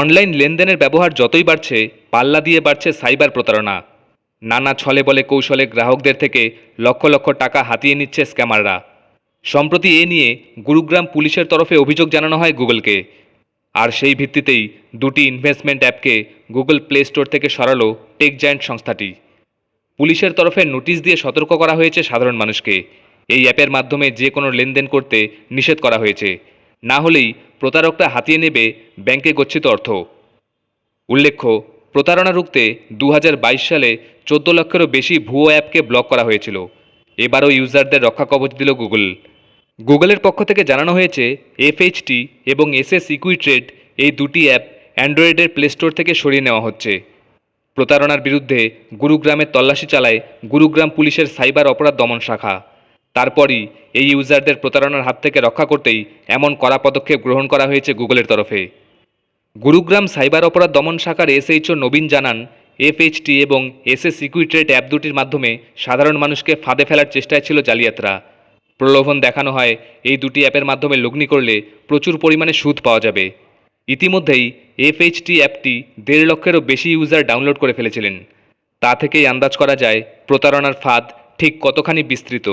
Online লেনদেনের ব্যবহার যতই বাড়ছে, পাল্লা দিয়ে বাড়ছে সাইবার প্রতারণা। নানা ছলে বলে কৌশলে গ্রাহকদের থেকে লক্ষ লক্ষ টাকা হাতিয়ে নিচ্ছে স্ক্যামাররা। সম্প্রতি এ নিয়ে গুরুগ্রাম পুলিশের তরফে অভিযোগ জানানো হয় গুগলকে। আর সেই ভিত্তিতেই দুটি ইনভেস্টমেন্ট অ্যাপকে গুগল প্লে স্টোর থেকে সরালো টেক জায়ান্ট সংস্থাটি। পুলিশের তরফে নোটিশ দিয়ে সতর্ক করা হয়েছে সাধারণ মানুষকে। এই অ্যাপের মাধ্যমে যে কোনো লেনদেন করতে নিষেধ করা হয়েছে। না হলেই প্রতারকরা হাতিয়ে নেবে ব্যাংকে গচ্ছিত অর্থ। উল্লেখ্য, প্রতারণা রুখতে দু হাজার বাইশ সালে চোদ্দ লক্ষেরও বেশি ভুয়ো অ্যাপকে ব্লক করা হয়েছিল। এবারও ইউজারদের রক্ষা কবচ দিল গুগল। গুগলের পক্ষ থেকে জানানো হয়েছে, এফএইচটি এবং এসএস ইকুইট্রেড এই দুটি অ্যাপ অ্যান্ড্রয়েডের প্লে স্টোর থেকে সরিয়ে নেওয়া হচ্ছে। প্রতারণার বিরুদ্ধে গুরুগ্রামে তল্লাশি চালায় গুরুগ্রাম পুলিশের সাইবার অপরাধ দমন শাখা। তারপরই এই ইউজারদের প্রতারণার হাত থেকে রক্ষা করতেই এমন কড়া পদক্ষেপ গ্রহণ করা হয়েছে গুগলের তরফে। গুরুগ্রাম সাইবার অপরাধ দমন শাখার এসএইচও নবীন জানান, এফএইচটি এবং এসএস সিকুইট্রেড অ্যাপ দুটির মাধ্যমে সাধারণ মানুষকে ফাঁদে ফেলার চেষ্টায় ছিল জালিয়াতরা। প্রলোভন দেখানো হয়, এই দুটি অ্যাপের মাধ্যমে লগ্নি করলে প্রচুর পরিমাণে সুদ পাওয়া যাবে। ইতিমধ্যেই এফএইচটি অ্যাপটি দেড় লক্ষেরও বেশি ইউজার ডাউনলোড করে ফেলেছিলেন। তা থেকেই আন্দাজ করা যায়, প্রতারণার ফাঁদ ঠিক কতখানি বিস্তৃত।